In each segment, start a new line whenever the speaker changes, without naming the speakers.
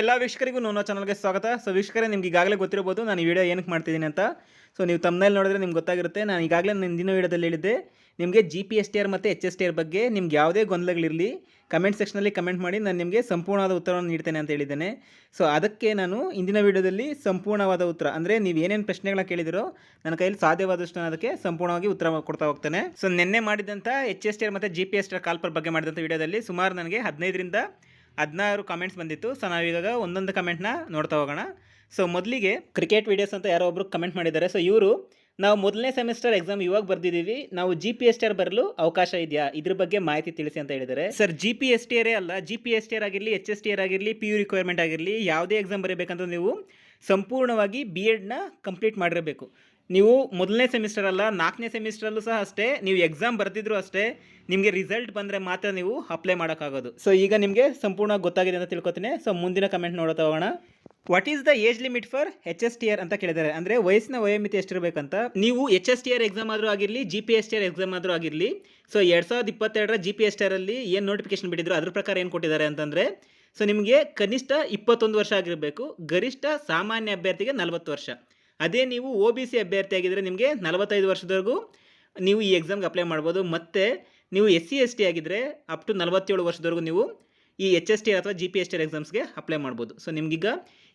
ಎಲ್ಲ ವೀಕ್ಷಕರಿಗೂ ನೋನೋ ಚಾನಲ್ಗೆ ಸ್ವಾಗತ. ಸೊ ವೀಕ್ಷಕರೇ, ನಿಮ್ಗೆ ಈಗಾಗಲೇ ಗೊತ್ತಿರ್ಬೋದು ನಾನು ಈ ವಿಡಿಯೋ ಏನಕ್ಕೆ ಮಾಡ್ತಿದ್ದೀನಿ ಅಂತ. ಸೊ ನೀವು ತಮ್ಮನೇಲಿ ನೋಡಿದ್ರೆ ನಿಮ್ಗೆ ಗೊತ್ತಾಗಿರುತ್ತೆ. ನಾನು ಈಗಾಗಲೇ ನನ್ನ ಹಿಂದಿನ ವಿಡಿಯೋದಲ್ಲಿ ಹೇಳಿದ್ದೆ, ನಿಮಗೆ G P S T R ಮತ್ತು ಎಚ್ ಎಸ್ ಟಿ ಆರ್ ಬಗ್ಗೆ ನಿಮ್ಗೆ ಯಾವುದೇ ಗೊಂದಲಗಳಿರಲಿ ಕಮೆಂಟ್ ಸೆಕ್ಷನಲ್ಲಿ ಕಮೆಂಟ್ ಮಾಡಿ ನಾನು ನಿಮಗೆ ಸಂಪೂರ್ಣವಾದ ಉತ್ತರವನ್ನು ನೀಡ್ತೇನೆ ಅಂತ ಹೇಳಿದ್ದೇನೆ. ಸೊ ಅದಕ್ಕೆ ನಾನು ಇಂದಿನ ವಿಡಿಯೋದಲ್ಲಿ ಸಂಪೂರ್ಣವಾದ ಉತ್ತರ, ಅಂದರೆ ನೀವು ಏನೇನು ಪ್ರಶ್ನೆಗಳನ್ನ ಕೇಳಿದಿರೋ ನನ್ನ ಕೈಯಲ್ಲಿ ಸಾಧ್ಯವಾದಷ್ಟು ನಾನು ಅದಕ್ಕೆ ಸಂಪೂರ್ಣವಾಗಿ ಉತ್ತರ ಕೊಡ್ತಾ ಹೋಗ್ತೇನೆ. ಸೊ ನಿನ್ನೆ ಮಾಡಿದಂಥ ಎಚ್ ಎಸ್ ಟಿ ಆರ್ ಮತ್ತು G P S T R call for ಬಗ್ಗೆ ಮಾಡಿದಂಥ ವಿಡಿಯೋದಲ್ಲಿ ಸುಮಾರು ನನಗೆ ಹದಿನೈದರಿಂದ ಹದಿನಾರು ಕಮೆಂಟ್ಸ್ ಬಂದಿತ್ತು. ಸೊ ನಾವೀಗ ಒಂದೊಂದು ಕಮೆಂಟ್ನ ನೋಡ್ತಾ ಹೋಗೋಣ. ಸೊ ಮೊದಲಿಗೆ ಕ್ರಿಕೆಟ್ ವೀಡಿಯೋಸ್ ಅಂತ ಯಾರೋ ಒಬ್ರು ಕಮೆಂಟ್ ಮಾಡಿದ್ದಾರೆ. ಸೊ ಇವರು, ನಾವು ಮೊದಲನೇ ಸೆಮಿಸ್ಟರ್ ಎಕ್ಸಾಮ್ ಇವಾಗ ಬರ್ದಿದ್ದೀವಿ ನಾವು G P S T R ಬರಲು ಅವಕಾಶ ಇದೆಯಾ? ಇದ್ರ ಬಗ್ಗೆ ಮಾಹಿತಿ ತಿಳಿಸಿ ಅಂತ ಹೇಳಿದ್ದಾರೆ. Sir G P S T ಆರೇ ಅಲ್ಲ G P S T R ಆಗಿರಲಿ ಎಚ್ ಎಸ್ ಟಿ ಆರ್ ಆಗಿರಲಿ ಪಿ ಯು ರಿಕ್ವೈರ್ಮೆಂಟ್ ಆಗಿರಲಿ, ಯಾವುದೇ ಎಕ್ಸಾಮ್ ಬರೀಬೇಕಂತ ನೀವು ಸಂಪೂರ್ಣವಾಗಿ ಬಿ ಎಡ್ನ ಕಂಪ್ಲೀಟ್ ಮಾಡಿರಬೇಕು. ನೀವು ಮೊದಲನೇ ಸೆಮಿಸ್ಟರ್ ಅಲ್ಲ, ನಾಲ್ಕನೇ ಸೆಮಿಸ್ಟರಲ್ಲೂ ಸಹ ಅಷ್ಟೇ, ನೀವು ಎಕ್ಸಾಮ್ ಬರ್ತಿದ್ರು ಅಷ್ಟೇ, ನಿಮಗೆ ರಿಸಲ್ಟ್ ಬಂದರೆ ಮಾತ್ರ ನೀವು ಅಪ್ಲೈ ಮಾಡೋಕ್ಕಾಗೋದು. ಸೊ ಈಗ ನಿಮಗೆ ಸಂಪೂರ್ಣ ಗೊತ್ತಾಗಿದೆ ಅಂತ ತಿಳ್ಕೊತೀನಿ. ಸೊ ಮುಂದಿನ ಕಮೆಂಟ್ ನೋಡ್ತಾ ಹೋಗೋಣ. What is the age limit for H S T R ಅಂತ ಕೇಳಿದ್ದಾರೆ. ಅಂದರೆ ವಯಸ್ಸಿನ ವಯೋಮಿತಿ ಎಷ್ಟಿರಬೇಕಂತ. ನೀವು H S T R exam ಆದರೂ ಆಗಿರಲಿ G P S T R exam ಆದರೂ ಆಗಿರಲಿ ಸೊ ಎರಡು ಸಾವಿರದ ಇಪ್ಪತ್ತೆರಡರ ಜಿ ಪಿ ಎಸ್ ಟಿ ಆರಲ್ಲಿ ಏನು ನೋಟಿಫಿಕೇಶನ್ ಬಿಟ್ಟಿದ್ರು, ಅದ್ರ ಪ್ರಕಾರ ಏನು ಕೊಟ್ಟಿದ್ದಾರೆ ಅಂತಂದರೆ ಸೊ ನಿಮಗೆ ಕನಿಷ್ಠ ಇಪ್ಪತ್ತೊಂದು ವರ್ಷ ಆಗಿರಬೇಕು, ಗರಿಷ್ಠ ಸಾಮಾನ್ಯ ಅಭ್ಯರ್ಥಿಗೆ ನಲವತ್ತು ವರ್ಷ. ಅದೇ ನೀವು ಒ ಬಿ ಸಿ ಅಭ್ಯರ್ಥಿ ಆಗಿದ್ದರೆ ನಿಮಗೆ ನಲವತ್ತೈದು ವರ್ಷದವರೆಗೂ ನೀವು ಈ ಎಕ್ಸಾಮ್ಗೆ ಅಪ್ಲೈ ಮಾಡ್ಬೋದು. ಮತ್ತು ನೀವು ಎಸ್ ಸಿ ಎಸ್ ಟಿ ಆಗಿದ್ದರೆ ಅಪ್ ಟು ನಲವತ್ತೇಳು ವರ್ಷದವರೆಗೂ ನೀವು ಈ ಎಚ್ ಎಸ್ ಟಿ ಅಥವಾ ಜಿ ಪಿ ಎಸ್ ಟಿ ಎಕ್ಸಾಮ್ಸ್ಗೆ ಅಪ್ಲೈ ಮಾಡ್ಬೋದು. ಸೊ ನಿಮಗೀಗ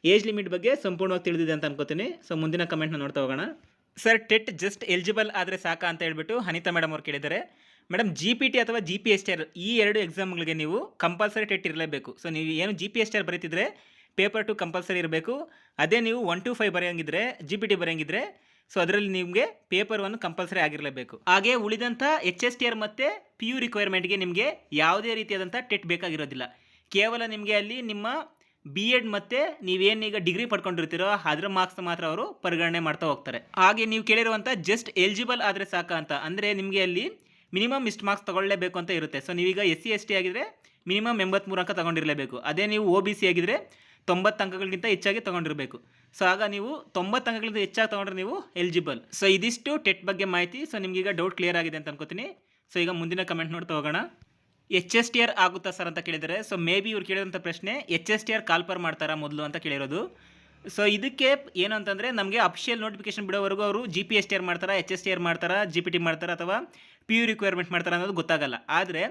ಏಜ್ ಲಿಮಿಟ್ ಬಗ್ಗೆ ಸಂಪೂರ್ಣವಾಗಿ ತಿಳಿದಿದೆ ಅಂತ ಅನ್ಕೋತೀನಿ. ಸೊ ಮುಂದಿನ ಕಮೆಂಟ್ನ ನೋಡ್ತಾ ಹೋಗೋಣ. ಸರ್ ಟೆಟ್ ಜಸ್ಟ್ ಎಲಿಜಿಬಲ್ ಆದರೆ ಸಾಕಾ ಅಂತ ಹೇಳ್ಬಿಟ್ಟು ಅನಿತಾ ಮೇಡಮ್ ಅವ್ರು ಕೇಳಿದ್ದಾರೆ. ಮೇಡಮ್ ಜಿ ಪಿ ಟಿ ಅಥವಾ G P S T R ಈ ಎರಡು ಎಕ್ಸಾಮ್ಗಳಿಗೆ ನೀವು ಕಂಪಲ್ಸರಿ ಟೆಟ್ ಇರಲೇಬೇಕು. ಸೊ ನೀವು ಏನು G P S T R ಬರೀತಿದ್ರೆ paper two compulsory ಇರಬೇಕು. ಅದೇ ನೀವು ಒನ್ ಟು ಫೈವ್ ಬರೆಯಂಗಿದ್ರೆ ಜಿ ಪಿ ಟಿ ಬರೆಯಂಗಿದ್ರೆ ಸೊ ಅದರಲ್ಲಿ ನಿಮಗೆ ಪೇಪರ್ ಒನ್ ಕಂಪಲ್ಸರಿ ಆಗಿರಲೇಬೇಕು. ಹಾಗೆ ಉಳಿದಂಥ ಎಚ್ ಎಸ್ ಟಿ ಆರ್ ಮತ್ತು ಪಿ ಯು ರಿಕ್ವೈರ್ಮೆಂಟ್ಗೆ ನಿಮಗೆ ಯಾವುದೇ ರೀತಿಯಾದಂಥ ಟೆಟ್ ಬೇಕಾಗಿರೋದಿಲ್ಲ. ಕೇವಲ ನಿಮಗೆ ಅಲ್ಲಿ ನಿಮ್ಮ ಬಿ ಎಡ್ ಮತ್ತು ನೀವೇನೀಗ ಡಿಗ್ರಿ ಪಡ್ಕೊಂಡಿರ್ತೀರೋ, ಅದರ ಮಾರ್ಕ್ಸ್ ಮಾತ್ರ ಅವರು ಪರಿಗಣನೆ ಮಾಡ್ತಾ ಹೋಗ್ತಾರೆ. ಹಾಗೆ ನೀವು ಕೇಳಿರುವಂಥ ಜಸ್ಟ್ ಎಲಿಜಿಬಲ್ ಆದರೆ ಸಾಕ ಅಂತ, ಅಂದರೆ ನಿಮಗೆ ಅಲ್ಲಿ ಮಿನಿಮಮ್ ಇಷ್ಟು ಮಾರ್ಕ್ಸ್ ತಗೊಳ್ಳೇಬೇಕು ಅಂತ ಇರುತ್ತೆ. ಸೊ ನೀವೀಗ ಎಸ್ ಸಿ ಎಸ್ ಟಿ ಆಗಿದ್ರೆ ಮಿನಿಮಮ್ ಎಂಬತ್ಮೂರು ಅಂಕ ತಗೊಂಡಿರಲೇಬೇಕು. ಅದೇ ನೀವು ಒ ಬಿ ಸಿ ಆಗಿದ್ರೆ ತೊಂಬತ್ತು ಅಂಕಗಳಿಗಿಂತ ಹೆಚ್ಚಾಗಿ ತಗೊಂಡಿರಬೇಕು. ಸೊ ಆಗ ನೀವು ತೊಂಬತ್ತು ಅಂಕಗಳಿಂದ ಹೆಚ್ಚಾಗಿ ತಗೊಂಡ್ರೆ ನೀವು ಎಲಿಜಿಬಲ್ ಸೊ ಇದಿಷ್ಟು ಟೆಟ್ ಬಗ್ಗೆ ಮಾಹಿತಿ. ಸೊ ನಿಮಗೀಗ ಡೌಟ್ ಕ್ಲಿಯರ್ ಆಗಿದೆ ಅಂತ ಅನ್ಕೋತೀನಿ. ಸೊ ಈಗ ಮುಂದಿನ ಕಮೆಂಟ್ ನೋಡ್ತಾ ಹೋಗೋಣ. ಎಚ್ ಎಸ್ ಟಿ ಆರ್ ಆಗುತ್ತಾ ಸರ್ ಅಂತ ಕೇಳಿದರೆ ಸೊ ಮೇ ಬಿ ಇವ್ರು ಕೇಳಿದಂಥ ಪ್ರಶ್ನೆ H S T R call for ಮಾಡ್ತಾರಾ ಮೊದಲು ಅಂತ ಕೇಳಿರೋದು. ಸೊ ಇದಕ್ಕೆ ಏನು ಅಂತಂದರೆ, ನಮಗೆ ಅಫಿಷಿಯಲ್ ನೋಟಿಫಿಕೇಶನ್ ಬಿಡೋವರೆಗೂ ಅವರು G P S T R ಮಾಡ್ತಾರಾ ಎಚ್ ಎಸ್ ಟಿ ಆರ್ ಮಾಡ್ತಾರಾ ಜಿ ಪಿ ಟಿ ಮಾಡ್ತಾರಾ ಅಥವಾ ಪಿ ಯು ರಿಕ್ವೈರ್ಮೆಂಟ್ ಮಾಡ್ತಾರಾ ಅನ್ನೋದು ಗೊತ್ತಾಗಲ್ಲ. ಆದರೆ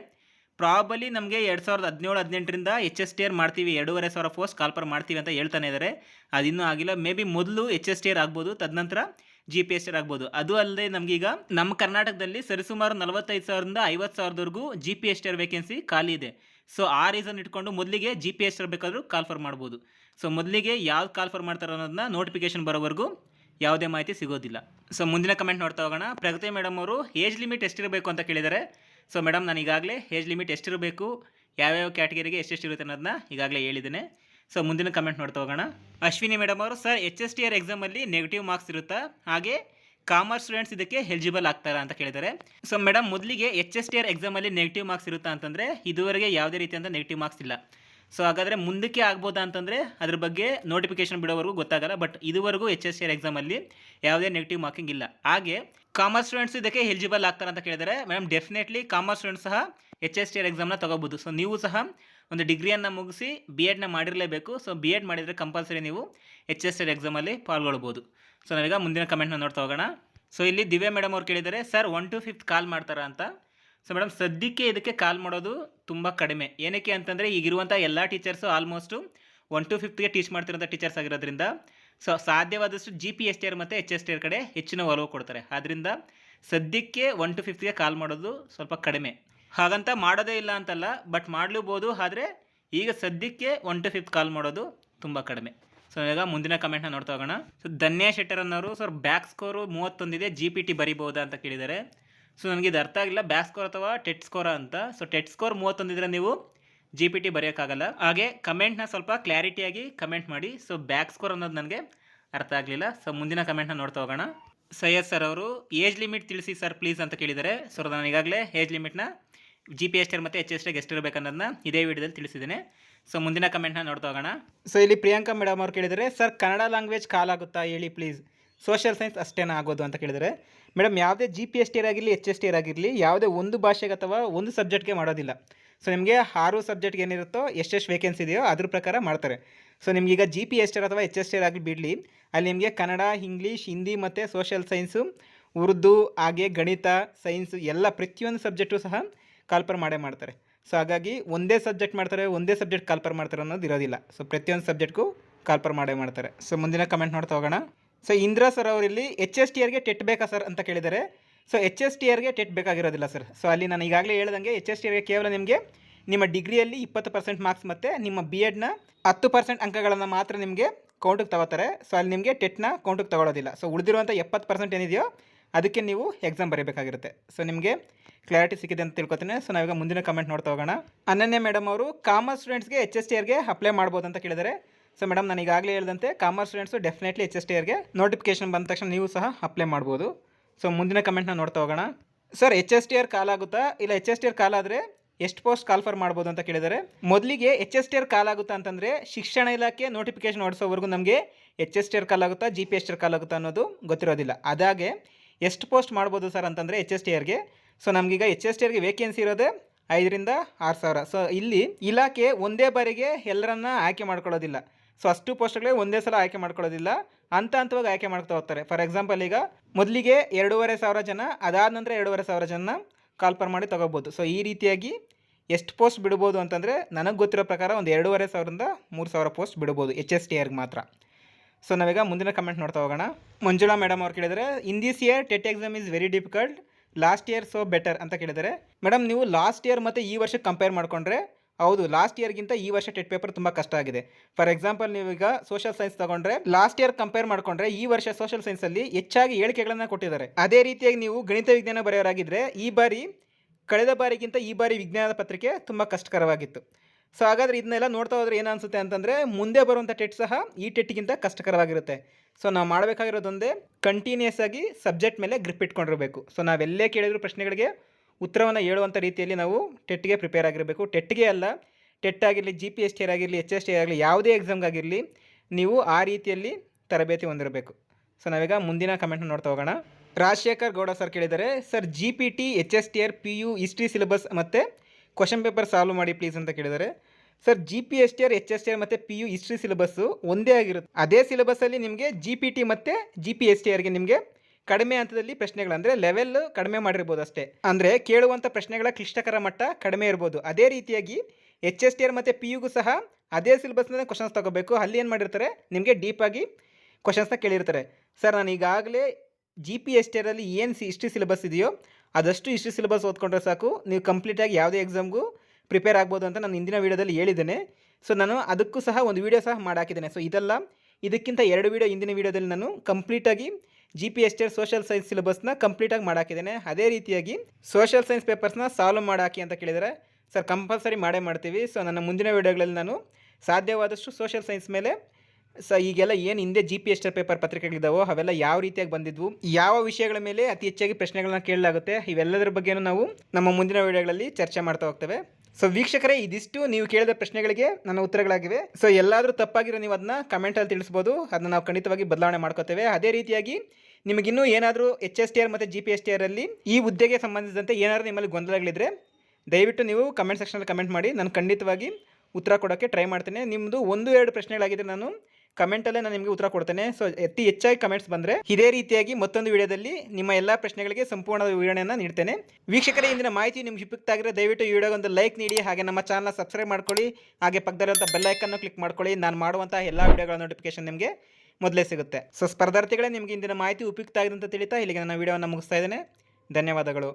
ಪ್ರಾಬಲಿ ನಮಗೆ ಎರಡು ಸಾವಿರದ ಹದಿನೇಳು, ಹದಿನೆಂಟರಿಂದ ಎಚ್ ಎಸ್ ಟಿ ಆರ್ ಮಾಡ್ತೀವಿ. ಎರಡೂವರೆ ಸಾವಿರ ಪೋಸ್ಟ್ ಕಾಲ್ಪರ್ ಮಾಡ್ತೀವಿ ಅಂತ ಹೇಳ್ತಾನೆ ಇದ್ದಾರೆ ಅದಿನ್ನೂ ಆಗಿಲ್ಲ. ಮೇ ಬಿ ಮೊದಲು ಎಚ್ ಎಸ್ ಟಿ ಆರ್ ಆಗ್ಬೋದು, ತದನಂತರ G P S T R ಆಗ್ಬೋದು. ಅದು ಅಲ್ಲದೆ ನಮಗೀಗ ನಮ್ಮ ಕರ್ನಾಟಕದಲ್ಲಿ ಸರಿಸುಮಾರು ನಲವತ್ತೈದು ಸಾವಿರದಿಂದ ಐವತ್ತು ಸಾವಿರದವರೆಗೂ G P S T R vacancy ಖಾಲಿ ಇದೆ. ಸೊ ಆ ರೀಸನ್ ಇಟ್ಕೊಂಡು ಮೊದಲಿಗೆ ಜಿ ಪಿ ಎಸ್ ಆರ್ ಬೇಕಾದರೂ ಕಾಲ್ಫರ್ ಮಾಡ್ಬೋದು. ಸೊ ಮೊದಲಿಗೆ ಯಾವ್ದು ಕಾಲ್ಫರ್ ಮಾಡ್ತಾರೆ ಅನ್ನೋದನ್ನ ನೋಟಿಫಿಕೇಶನ್ ಬರೋವರೆಗೂ ಯಾವುದೇ ಮಾಹಿತಿ ಸಿಗೋದಿಲ್ಲ. ಸೊ ಮುಂದಿನ ಕಮೆಂಟ್ ನೋಡ್ತಾ ಹೋಗೋಣ. ಪ್ರಗತಿ ಮೇಡಮ್ ಅವರು ಏಜ್ ಲಿಮಿಟ್ ಎಷ್ಟಿರಬೇಕು ಅಂತ ಕೇಳಿದ್ದಾರೆ ಸೊ ಮೇಡಮ್ ನಾನು ಈಗಾಗಲೇ ಏಜ್ ಲಿಮಿಟ್ ಎಷ್ಟಿರಬೇಕು, ಯಾವ್ಯಾವ ಕ್ಯಾಟಗರಿಗೆ ಎಷ್ಟೆಷ್ಟು ಇರುತ್ತೆ ಅನ್ನೋದನ್ನ ಈಗಾಗಲೇ ಹೇಳಿದ್ದೇನೆ. ಸೊ ಮುಂದಿನ ಕಮೆಂಟ್ ನೋಡ್ತಾ ಹೋಗೋಣ. ಅಶ್ವಿನಿ ಮೇಡಮ್ ಅವರು sir H S T R ಎಕ್ಸಾಮಲ್ಲಿ ನೆಗೆಟಿವ್ ಮಾರ್ಕ್ಸ್ ಇರುತ್ತಾ? ಹಾಗೆ ಕಾಮರ್ಸ್ ಸ್ಟೂಡೆಂಟ್ಸ್ ಇದಕ್ಕೆ ಎಲಿಜಿಬಲ್ ಆಗ್ತಾರಾ? ಅಂತ ಕೇಳಿದ್ದಾರೆ. ಸೊ ಮೇಡಮ್ ಮೊದಲಿಗೆ ಎಚ್ ಎಸ್ ಟಿ ಆರ್ ಎಕ್ಸಾಮಲ್ಲಿ ನೆಗೆಟಿವ್ ಮಾರ್ಕ್ಸ್ ಇರುತ್ತಾ ಅಂತಂದರೆ ಇದುವರೆಗೆ ಯಾವುದೇ ರೀತಿಯಾದ ನೆಗೆಟಿವ್ ಮಾರ್ಕ್ಸ್ ಇಲ್ಲ. ಸೊ ಹಾಗಾದರೆ ಮುಂದಕ್ಕೆ ಆಗ್ಬೋದಾ ಅಂತಂದರೆ ಅದ್ರ ಬಗ್ಗೆ ನೋಟಿಫಿಕೇಶನ್ ಬಿಡೋವರೆಗೂ ಗೊತ್ತಾಗಲ್ಲ ಬಟ್ ಇದುವರೆಗೂ ಎಚ್ ಎಸ್ ಟಿ ಆರ್ ಎಕ್ಸಾಮಲ್ಲಿ ಯಾವುದೇ ನೆಗೆಟಿವ್ ಮಾರ್ಕಿಂಗ್ ಇಲ್ಲ. ಹಾಗೆ ಕಾಮರ್ಸ್ ಸ್ಟೂಡೆಂಟ್ಸ್ ಇದಕ್ಕೆ ಎಲಿಜಿಬಲ್ ಆಗ್ತಾರೆ ಅಂತ ಕೇಳಿದರೆ ಮೇಡಮ್ ಡೆಫಿನೆಟ್ಲಿ ಕಾಮರ್ಸ್ ಸ್ಟೂಡೆಂಟ್ಸ್ ಸಹ ಎಚ್ ಎಸ್ ಟಿ ಆರ್ ಎಕ್ಸಾಮ್ನ ತಗೋಬೋದು. ಸೊ ನೀವು ಸಹ ಒಂದು ಡಿಗ್ರಿಯನ್ನು ಮುಗಿಸಿ ಬಿ ಎಡ್ನ ಮಾಡಿರಲೇಬೇಕು. ಸೊ ಬಿ ಎಡ್ ಮಾಡಿದರೆ ಕಂಪಲ್ಸರಿ ನೀವು ಎಚ್ ಎಸ್ ಆರ್ ಎಕ್ಸಾಮಲ್ಲಿ ಪಾಲ್ಗೊಳ್ಬೋದು. ಸೊ ನಾವೀಗ ಮುಂದಿನ ಕಮೆಂಟ್ನ ನೋಡ್ತಾ ಹೋಗೋಣ. ಸೊ ಇಲ್ಲಿ ದಿವ್ಯಾ ಮೇಡಮ್ ಅವ್ರು ಕೇಳಿದರೆ sir one to fifth call ಮಾಡ್ತಾರ ಅಂತ? ಸೊ ಮೇಡಮ್ ಸದ್ಯಕ್ಕೆ ಇದಕ್ಕೆ ಕಾಲ್ ಮಾಡೋದು ತುಂಬ ಕಡಿಮೆ. ಏನಕ್ಕೆ ಅಂತಂದರೆ ಈಗಿರುವಂಥ ಎಲ್ಲ ಟೀಚರ್ಸು ಆಲ್ಮೋಸ್ಟು ಒನ್ ಟು ಫಿಫ್ತ್ಗೆ ಟೀಚ್ ಮಾಡ್ತಿರೋಂಥ ಟೀಚರ್ಸ್ ಆಗಿರೋದ್ರಿಂದ ಸೊ ಸಾಧ್ಯವಾದಷ್ಟು G P S T R ಮತ್ತು ಎಚ್ ಎಸ್ ಟಿ ಆರ್ ಕಡೆ ಹೆಚ್ಚಿನ ಒಲವು ಕೊಡ್ತಾರೆ. ಆದ್ದರಿಂದ ಸದ್ಯಕ್ಕೆ ಒನ್ ಟು ಫಿಫ್ತ್ಗೆ ಕಾಲ್ ಮಾಡೋದು ಸ್ವಲ್ಪ ಕಡಿಮೆ. ಹಾಗಂತ ಮಾಡೋದೇ ಇಲ್ಲ ಅಂತಲ್ಲ ಬಟ್ ಮಾಡಲೂಬೋದು ಆದರೆ ಈಗ ಸದ್ಯಕ್ಕೆ ಒನ್ ಟು ಫಿಫ್ತ್ ಕಾಲ್ ಮಾಡೋದು ತುಂಬ ಕಡಿಮೆ. ಸೊ ಈಗ ಮುಂದಿನ ಕಮೆಂಟ್ನ ನೋಡ್ತಾ ಹೋಗೋಣ. ಸೊ ಧನ್ಯ ಶೆಟ್ಟರ್ ಅನ್ನೋರು ಸರ್ ಬ್ಯಾಕ್ ಸ್ಕೋರು ಮೂವತ್ತೊಂದಿದೆ ಜಿ ಪಿ ಟಿ ಬರಿಬೋದಾ ಅಂತ ಕೇಳಿದ್ದಾರೆ. ಸೊ ನನಗೆ ಇದು ಅರ್ಥ ಆಗಿಲ್ಲ ಬ್ಯಾಕ್ ಸ್ಕೋರ್ ಅಥವಾ ಟೆಟ್ ಸ್ಕೋರ ಅಂತ. ಸೊ ಟೆಟ್ ಸ್ಕೋರ್ ಮೂವತ್ತೊಂದಿದ್ರೆ ನೀವು ಜಿ ಪಿ ಟಿ ಬರೆಯೋಕ್ಕಾಗಲ್ಲ. ಹಾಗೆ ಕಮೆಂಟ್ನ ಸ್ವಲ್ಪ ಕ್ಲಾರಿಟಿಯಾಗಿ ಕಮೆಂಟ್ ಮಾಡಿ. ಸೊ ಬ್ಯಾಕ್ ಸ್ಕೋರ್ ಅನ್ನೋದು ನನಗೆ ಅರ್ಥ ಆಗಲಿಲ್ಲ. ಸೊ ಮುಂದಿನ ಕಮೆಂಟ್ನ ನೋಡ್ತಾ ಹೋಗೋಣ. ಸೈಯದ್ ಸರ್ ಅವರು ಏಜ್ ಲಿಮಿಟ್ ತಿಳಿಸಿ ಸರ್ ಪ್ಲೀಸ್ ಅಂತ ಕೇಳಿದ್ದಾರೆ. ಸೊ ನಾನು ಈಗಾಗಲೇ age limit G P S T ಮತ್ತು ಎಚ್ ಎಸ್ ಎಷ್ಟಿರಬೇಕನ್ನೋದನ್ನ ಇದೇ ವಿಡಿಯೋದಲ್ಲಿ ತಿಳಿಸಿದ್ದೇನೆ. ಸೊ ಮುಂದಿನ ಕಮೆಂಟ್ನ ನೋಡ್ತಾ ಹೋಗೋಣ. ಸೊ ಇಲ್ಲಿ ಪ್ರಿಯಾಂಕಾ ಮೇಡಮ್ ಅವ್ರು ಕೇಳಿದರೆ ಸರ್ ಕನ್ನಡ ಲ್ಯಾಂಗ್ವೇಜ್ ಕಾಲ್ ಆಗುತ್ತಾ ಹೇಳಿ ಪ್ಲೀಸ್ ಸೋಷಿಯಲ್ ಸೈನ್ಸ್ ಅಷ್ಟೇನ ಆಗೋದು ಅಂತ ಕೇಳಿದರೆ ಮೇಡಮ್ ಯಾವುದೇ ಜಿ ಪಿ ಎಸ್ ಟಿ ಆಗಿರಲಿ ಎಚ್ ಎಸ್ ಟಿ ಆಗಿರಲಿ ಯಾವುದೇ ಒಂದು ಭಾಷೆಗೆ ಅಥವಾ ಒಂದು ಸಬ್ಜೆಕ್ಟ್ಗೆ ಮಾಡೋದಿಲ್ಲ. ಸೊ ನಿಮಗೆ ಆರು ಸಬ್ಜೆಕ್ಟ್ಗೆ ಏನಿರುತ್ತೋ, ಎಷ್ಟೆಷ್ಟು ವೇಕೆನ್ಸಿ ಇದೆಯೋ ಅದ್ರ ಪ್ರಕಾರ ಮಾಡ್ತಾರೆ. ಸೊ ನಿಮಗೀಗ ಜಿ ಪಿ ಎಸ್ ಟಿ ಅಥವಾ ಎಚ್ ಎಸ್ ಟಿ ಆಗಲಿ ಬಿಡಲಿ, ಅಲ್ಲಿ ನಿಮಗೆ ಕನ್ನಡ ಇಂಗ್ಲೀಷ್ ಹಿಂದಿ ಮತ್ತು ಸೋಷಿಯಲ್ ಸೈನ್ಸು ಉರ್ದು, ಹಾಗೆ ಗಣಿತ ಸೈನ್ಸು ಎಲ್ಲ ಪ್ರತಿಯೊಂದು ಸಬ್ಜೆಕ್ಟು ಸಹ ಕಾಲ್ಪರ್ ಮಾಡೇ ಮಾಡ್ತಾರೆ. ಸೊ ಹಾಗಾಗಿ ಒಂದೇ ಸಬ್ಜೆಕ್ಟ್ ಮಾಡ್ತಾರೆ, ಒಂದೇ ಸಬ್ಜೆಕ್ಟ್ ಕಾಲ್ಪರ್ ಮಾಡ್ತಾರೆ ಅನ್ನೋದು ಇರೋದಿಲ್ಲ. ಸೊ ಪ್ರತಿಯೊಂದು ಸಬ್ಜೆಕ್ಟ್ಗೂ ಕಾಲ್ಪರ್ ಮಾಡೇ ಮಾಡ್ತಾರೆ. ಸೊ ಮುಂದಿನ ಕಮೆಂಟ್ ನೋಡ್ತಾ ಹೋಗೋಣ. ಸೊ ಇಂದ್ರ ಸರ್ ಅವರಿಲ್ಲಿ ಎಚ್ ಎಸ್ ಟಿ ಆರ್ಗೆ ಟೆಟ್ ಬೇಕಾ ಸರ್ ಅಂತ ಕೇಳಿದ್ದಾರೆ ಸೊ ಎಚ್ ಎಸ್ ಟಿ ಆರ್ಗೆ ಟೆಟ್ ಬೇಕಾಗಿರೋದಿಲ್ಲ ಸರ್ ಸೊ ಅಲ್ಲಿ ನಾನು ಈಗಾಗಲೇ ಹೇಳ್ದಂಗೆ ಎಚ್ ಎಸ್ ಟಿ ಆರ್ಗೆ ಕೇವಲ ನಿಮಗೆ ನಿಮ್ಮ ಡಿಗ್ರಿಯಲ್ಲಿ ಇಪ್ಪತ್ತು ಪರ್ಸೆಂಟ್ ಮಾರ್ಕ್ಸ್ ಮತ್ತು ನಿಮ್ಮ ಬಿ ಎಡ್ನ ಹತ್ತು ಪರ್ಸೆಂಟ್ ಅಂಕಗಳನ್ನು ಮಾತ್ರ ನಿಮಗೆ ಕೌಂಟಿಗೆ ತಗೋತಾರೆ. ಸೊ ಅಲ್ಲಿ ನಿಮಗೆ ಟೆಟ್ನ ಕೌಂಟಿಗೆ ತಗೊಳ್ಳೋದಿಲ್ಲ ಸೊ ಉಳಿದಿರುವಂಥ ಎಪ್ಪತ್ತು ಪರ್ಸೆಂಟ್ ಏನಿದೆಯೋ ಅದಕ್ಕೆ ನೀವು ಎಕ್ಸಾಮ್ ಬರೀಬೇಕಾಗಿರುತ್ತೆ. ಸೊ ನಿಮಗೆ ಕ್ಲಾರಿಟಿ ಸಿಕ್ಕಿದೆ ಅಂತ ತಿಳ್ಕೊತೀನಿ. ಸೊ ನಾವೀಗ ಮುಂದಿನ ಕಮೆಂಟ್ ನೋಡ್ತಾ ಹೋಗೋಣ. ಅನನ್ಯ ಮೇಡಮ್ ಅವರು ಕಾಮರ್ಸ್ ಸ್ಟೂಡೆಂಟ್ಸ್ಗೆ ಎಚ್ ಎಸ್ ಟಿ ಆರ್ಗೆ ಅಪ್ಲೈ ಮಾಡ್ಬೋದು ಅಂತ ಕೇಳಿದರೆ ಸೊ ಮೇಡಮ್ ನಾನು ಈಗಾಗಲೇ ಹೇಳಿದಂತೆ commerce students definitely H S T ಆರ್ಗೆ notification ಬಂದ ತಕ್ಷಣ ನೀವು ಸಹ ಅಪ್ಲೈ ಮಾಡ್ಬೋದು. ಸೊ ಮುಂದಿನ ಕಮೆಂಟ್ನ ನೋಡ್ತಾ ಹೋಗೋಣ. Sir H S T R call ಆಗುತ್ತಾ? ಇಲ್ಲ H S T R call ಆದರೆ ಎಷ್ಟು ಪೋಸ್ಟ್ ಕಾಲ್ಫರ್ ಮಾಡ್ಬೋದು ಅಂತ ಕೇಳಿದರೆ. ಮೊದಲಿಗೆ H S T R call ಆಗುತ್ತಾ ಅಂತಂದರೆ ಶಿಕ್ಷಣ ಇಲಾಖೆ ನೋಟಿಫಿಕೇಶನ್ ಹೊಡಿಸೋವರೆಗೂ ನಮಗೆ H S T R call ಆಗುತ್ತಾ G P S T R call ಆಗುತ್ತಾ ಅನ್ನೋದು ಗೊತ್ತಿರೋದಿಲ್ಲ. ಅದಾಗೆ ಎಷ್ಟು ಪೋಸ್ಟ್ ಮಾಡ್ಬೋದು ಸರ್ ಅಂತಂದರೆ ಎಚ್ ಎಸ್ ಟಿ ಆರ್ಗೆ ಸೊ ನಮಗೀಗ ಎಚ್ ಎಸ್ ಟಿ ಆರ್ಗೆ ವೇಕೆನ್ಸಿ ಇರೋದೇ ಐದರಿಂದ ಆರು ಸಾವಿರ. ಸೊ ಇಲ್ಲಿ ಇಲಾಖೆ ಒಂದೇ ಬಾರಿಗೆ ಎಲ್ಲರನ್ನ ಆಯ್ಕೆ ಮಾಡ್ಕೊಳ್ಳೋದಿಲ್ಲ. ಸೊ ಅಷ್ಟು ಪೋಸ್ಟ್ಗಳೇ ಒಂದೇ ಸಲ ಆಯ್ಕೆ ಮಾಡ್ಕೊಳ್ಳೋದಿಲ್ಲ. ಹಂತ ಹಂತವಾಗಿ ಆಯ್ಕೆ ಮಾಡ್ತಾ ಹೋಗ್ತಾರೆ. ಫಾರ್ ಎಕ್ಸಾಂಪಲ್ ಈಗ ಮೊದಲಿಗೆ ಎರಡೂವರೆ ಸಾವಿರ ಜನ, ಅದಾದ ನಂತರ ಎರಡೂವರೆ ಸಾವಿರ ಜನ ಕಾಲ್ಪರ್ ಮಾಡಿ ತೊಗೋಬೋದು. ಸೊ ಈ ರೀತಿಯಾಗಿ ಎಷ್ಟು ಪೋಸ್ಟ್ ಬಿಡ್ಬೋದು ಅಂತಂದರೆ ನನಗೆ ಗೊತ್ತಿರೋ ಪ್ರಕಾರ ಒಂದು ಎರಡೂವರೆ ಸಾವಿರದಿಂದ ಮೂರು ಸಾವಿರ ಪೋಸ್ಟ್ ಬಿಡ್ಬೋದು ಎಚ್ ಎಸ್ ಟಿ ಆರ್ಗೆ ಮಾತ್ರ. ಸೊ ನಾವೀಗ ಮುಂದಿನ ಕಮೆಂಟ್ ನೋಡ್ತಾ ಹೋಗೋಣ. ಮಂಜುಳಾ ಮೇಡಮ್ ಅವ್ರು ಕೇಳಿದರೆ in this year TET exam is very difficult last year so better ಅಂತ ಕೇಳಿದರೆ ಮೇಡಮ್ ನೀವು ಲಾಸ್ಟ್ ಇಯರ್ ಮತ್ತು ಈ ವರ್ಷಕ್ಕೆ ಕಂಪೇರ್ ಮಾಡಿಕೊಂಡ್ರೆ, ಹೌದು ಲಾಸ್ಟ್ ಇಯರ್ಗಿಂತ ಈ ವರ್ಷ ಟೆಟ್ ಪೇಪರ್ ತುಂಬ ಕಷ್ಟ ಆಗಿದೆ. ಫಾರ್ ಎಕ್ಸಾಂಪಲ್ ನೀವೀಗ ಸೋಷಿಯಲ್ ಸೈನ್ಸ್ ತಗೊಂಡ್ರೆ ಲಾಸ್ಟ್ ಇಯರ್ ಕಂಪೇರ್ ಮಾಡಿಕೊಂಡ್ರೆ, ಈ ವರ್ಷ ಸೋಷಿಯಲ್ ಸೈನ್ಸಲ್ಲಿ ಹೆಚ್ಚಾಗಿ ಹೇಳಿಕೆಗಳನ್ನು ಕೊಟ್ಟಿದ್ದಾರೆ. ಅದೇ ರೀತಿಯಾಗಿ ನೀವು ಗಣಿತ ವಿಜ್ಞಾನ ಬರೆಯೋರಾಗಿದ್ದರೆ ಈ ಬಾರಿ, ಕಳೆದ ಬಾರಿಗಿಂತ ಈ ಬಾರಿ ವಿಜ್ಞಾನದ ಪತ್ರಿಕೆ ತುಂಬ ಕಷ್ಟಕರವಾಗಿತ್ತು. ಸೊ ಹಾಗಾದರೆ ಇದನ್ನೆಲ್ಲ ನೋಡ್ತಾ ಹೋದರೆ ಏನು ಅನಿಸುತ್ತೆ ಅಂತಂದರೆ ಮುಂದೆ ಬರುವಂಥ ಟೆಟ್ ಸಹ ಈ ಟೆಟ್ಗಿಂತ ಕಷ್ಟಕರವಾಗಿರುತ್ತೆ. ಸೊ ನಾವು ಮಾಡಬೇಕಾಗಿರೋದೊಂದೇ ಕಂಟಿನ್ಯೂಸ್ ಆಗಿ ಸಬ್ಜೆಕ್ಟ್ ಮೇಲೆ ಗ್ರಿಪ್ ಇಟ್ಕೊಂಡಿರಬೇಕು. ಸೊ ನಾವೆಲ್ಲೇ ಕೇಳಿದ್ರು ಪ್ರಶ್ನೆಗಳಿಗೆ ಉತ್ತರವನ್ನು ಹೇಳುವಂಥ ರೀತಿಯಲ್ಲಿ ನಾವು ಟೆಟ್ಗೆ ಪ್ರಿಪೇರ್ ಆಗಿರಬೇಕು. ಟೆಟ್ಗೆ ಅಲ್ಲ, ಟೆಟ್ ಆಗಿರಲಿ ಜಿ ಪಿ ಎಸ್ ಟಿ ಆಗಿರಲಿ ಎಚ್ ಎಸ್ ಟಿ ಆಗಿರಲಿ, ಯಾವುದೇ ಎಕ್ಸಾಮ್ಗಾಗಿರಲಿ ನೀವು ಆ ರೀತಿಯಲ್ಲಿ ತರಬೇತಿ ಹೊಂದಿರಬೇಕು. ಸೊ ನಾವೀಗ ಮುಂದಿನ ಕಮೆಂಟ್ ನೋಡ್ತಾ ಹೋಗೋಣ. ರಾಜಶೇಖರ್ ಗೌಡ ಸರ್ ಕೇಳಿದ್ದಾರೆ sir G P T H S T R P U history syllabus ಮತ್ತು ಕ್ವಶನ್ ಪೇಪರ್ ಸಾಲ್ವ್ ಮಾಡಿ ಪ್ಲೀಸ್ ಅಂತ ಕೇಳಿದ್ದಾರೆ. Sir G P S T R H S T R ಮತ್ತು ಪಿ ಯು ಹಿಸ್ಟ್ರಿ ಸಿಲೆಬಸ್ಸು ಒಂದೇ ಆಗಿರುತ್ತೆ. ಅದೇ ಸಿಲೆಬಸ್ಸಲ್ಲಿ ನಿಮಗೆ ಜಿ ಪಿ ಟಿ ಮತ್ತು ಜಿ ಪಿ ಎಸ್ ಟಿ ಆರ್ಗೆ ನಿಮಗೆ ಕಡಿಮೆ ಹಂತದಲ್ಲಿ ಪ್ರಶ್ನೆಗಳು, ಅಂದರೆ ಲೆವೆಲ್ ಕಡಿಮೆ ಮಾಡಿರ್ಬೋದು ಅಷ್ಟೇ. ಅಂದರೆ ಕೇಳುವಂಥ ಪ್ರಶ್ನೆಗಳ ಕ್ಲಿಷ್ಟಕರ ಮಟ್ಟ ಕಡಿಮೆ ಇರ್ಬೋದು. ಅದೇ ರೀತಿಯಾಗಿ ಎಚ್ ಎಸ್ ಟಿ ಆರ್ ಮತ್ತು ಪಿ ಯುಗೂ ಸಹ ಅದೇ ಸಿಲೆಬಸ್ನ ಕ್ವಶನ್ಸ್ ತಗೋಬೇಕು. ಅಲ್ಲಿ ಏನು ಮಾಡಿರ್ತಾರೆ? ನಿಮಗೆ ಡೀಪಾಗಿ ಕ್ವಶನ್ಸ್ನ ಕೇಳಿರ್ತಾರೆ. ಸರ್, ನಾನು ಈಗಾಗಲೇ ಜಿ ಪಿ ಎಸ್ ಟಿ ಆರಲ್ಲಿ ಏನು ಸಿ ಹಿಸ್ಟ್ರಿ ಸಿಲೆಬಸ್ ಇದೆಯೋ ಅದಷ್ಟು ಹಿಸ್ಟ್ರಿ ಸಿಲೆಬಸ್ ಓದ್ಕೊಂಡ್ರೆ ಸಾಕು. ನೀವು ಕಂಪ್ಲೀಟಾಗಿ ಯಾವುದೇ ಎಕ್ಸಾಮ್ಗೂ ಪ್ರಿಪೇರ್ ಆಗ್ಬೋದು ಅಂತ ನಾನು ಹಿಂದಿನ ವೀಡಿಯೋದಲ್ಲಿ ಹೇಳಿದ್ದೇನೆ. ಸೊ ನಾನು ಅದಕ್ಕೂ ಸಹ ಒಂದು ವೀಡಿಯೋ ಸಹ ಮಾಡಾಕಿದ್ದೇನೆ. ಸೊ ಇದೆಲ್ಲ, ಇದಕ್ಕಿಂತ ಎರಡು ವೀಡಿಯೋ ಹಿಂದಿನ ವೀಡಿಯೋದಲ್ಲಿ ನಾನು ಕಂಪ್ಲೀಟಾಗಿ G P S T social science ಸಿಲೆಬಸ್ನ ಕಂಪ್ಲೀಟಾಗಿ ಮಾಡಾಕಿದ್ದೇನೆ. ಅದೇ ರೀತಿಯಾಗಿ ಸೋಷಿಯಲ್ ಸೈನ್ಸ್ ಪೇಪರ್ಸ್ನ ಸಾಲ್ವ್ ಮಾಡಾಕಿ ಅಂತ ಕೇಳಿದರೆ ಸರ್ ಕಂಪಲ್ಸರಿ ಮಾಡೇ ಮಾಡ್ತೀವಿ. ಸೊ ನನ್ನ ಮುಂದಿನ ವೀಡಿಯೋಗಳಲ್ಲಿ ನಾನು ಸಾಧ್ಯವಾದಷ್ಟು ಸೋಷಿಯಲ್ ಸೈನ್ಸ್ ಮೇಲೆ, ಸೊ, ಈಗೆಲ್ಲ ಏನು ಹಿಂದೆ G P S T paper ಪತ್ರಿಕೆಗಳಿದ್ದಾವೋ, ಅವೆಲ್ಲ ಯಾವ ರೀತಿಯಾಗಿ ಬಂದಿದ್ವು, ಯಾವ ವಿಷಯಗಳ ಮೇಲೆ ಅತಿ ಹೆಚ್ಚಾಗಿ ಪ್ರಶ್ನೆಗಳನ್ನ ಕೇಳಲಾಗುತ್ತೆ, ಇವೆಲ್ಲದರ ಬಗ್ಗೆಯೂ ನಾವು ನಮ್ಮ ಮುಂದಿನ ವೀಡಿಯೋಗಳಲ್ಲಿ ಚರ್ಚೆ ಮಾಡ್ತಾ ಹೋಗ್ತೇವೆ. ಸೊ ವೀಕ್ಷಕರೇ, ಇದಿಷ್ಟು ನೀವು ಕೇಳಿದ ಪ್ರಶ್ನೆಗಳಿಗೆ ನನ್ನ ಉತ್ತರಗಳಾಗಿವೆ. ಸೊ ಎಲ್ಲಾದರೂ ತಪ್ಪಾಗಿರೋ ನೀವು ಅದನ್ನ ಕಮೆಂಟಲ್ಲಿ ತಿಳಿಸ್ಬೋದು. ಅದನ್ನ ನಾವು ಖಂಡಿತವಾಗಿ ಬದಲಾವಣೆ ಮಾಡ್ಕೋತೇವೆ. ಅದೇ ರೀತಿಯಾಗಿ ನಿಮಗಿನ್ನೂ ಏನಾದರೂ ಎಚ್ ಎಸ್ ಟಿ ಆರ್ ಮತ್ತು ಜಿ ಪಿ ಎಸ್ ಟಿ ಆರಲ್ಲಿ ಈ ಹುದ್ದೆಗೆ ಸಂಬಂಧಿಸಿದಂತೆ ಏನಾದರೂ ನಿಮ್ಮಲ್ಲಿ ಗೊಂದಲಗಳಿದ್ರೆ ದಯವಿಟ್ಟು ನೀವು ಕಮೆಂಟ್ ಸೆಕ್ಷನಲ್ಲಿ ಕಮೆಂಟ್ ಮಾಡಿ. ನಾನು ಖಂಡಿತವಾಗಿ ಉತ್ತರ ಕೊಡೋಕ್ಕೆ ಟ್ರೈ ಮಾಡ್ತೇನೆ. ನಿಮ್ಮದು ಒಂದು, ಎರಡು ಪ್ರಶ್ನೆಗಳಾಗಿದ್ದರೆ ನಾನು ಕಮೆಂಟಲ್ಲೇ ನಾನು ನಿಮಗೆ ಉತ್ತರ ಕೊಡ್ತೇನೆ. ಸೊ ಅತಿ ಹೆಚ್ಚಾಗಿ ಕಮೆಂಟ್ಸ್ ಬಂದರೆ ಇದೇ ರೀತಿಯಾಗಿ ಮತ್ತೊಂದು ವಿಡಿಯೋದಲ್ಲಿ ನಿಮ್ಮ ಎಲ್ಲ ಪ್ರಶ್ನೆಗಳಿಗೆ ಸಂಪೂರ್ಣ ವಿವರಣೆಯನ್ನು ನೀಡ್ತೇನೆ. ವೀಕ್ಷಕರೇ, ಇಂದಿನ ಮಾಹಿತಿ ನಿಮ್ಗೆ ಉಪಯುಕ್ತ ದಯವಿಟ್ಟು ಈ ವಿಡಿಯೋಗೆ ಒಂದು ಲೈಕ್ ನೀಡಿ, ಹಾಗೆ ನಮ್ಮ ಚಾನಲ್ನ ಸಬ್ಸ್ಕ್ರೈಬ್ ಮಾಡ್ಕೊಳ್ಳಿ, ಹಾಗೆ ಪಕ್ಕದಲ್ಲಿರುವಂಥ ಬೆಲ್ಲೈಕನ್ನು ಕ್ಲಿಕ್ ಮಾಡ್ಕೊಳ್ಳಿ. ನಾನು ಮಾಡುವಂಥ ಎಲ್ಲ ವಿಡಿಯೋಗಳ ನೋಟಿಫಿಕೇಶನ್ ನಿಮಗೆ ಮೊದಲೇ ಸಿಗುತ್ತೆ. ಸೊ ಸ್ಪರ್ಧಾರ್ಥಿಗಳೇ, ನಿಮಗೆ ಇಂದಿನ ಮಾಹಿತಿ ಉಪಯುಕ್ತ ಆಗಿದೆ ಅಂತ ತಿಳಿತಾ ಇಲ್ಲಿಗೆ ನನ್ನ ವಿಡಿಯೋವನ್ನು ಮುಗಿಸ್ತಾ ಇದ್ದೇನೆ. ಧನ್ಯವಾದಗಳು.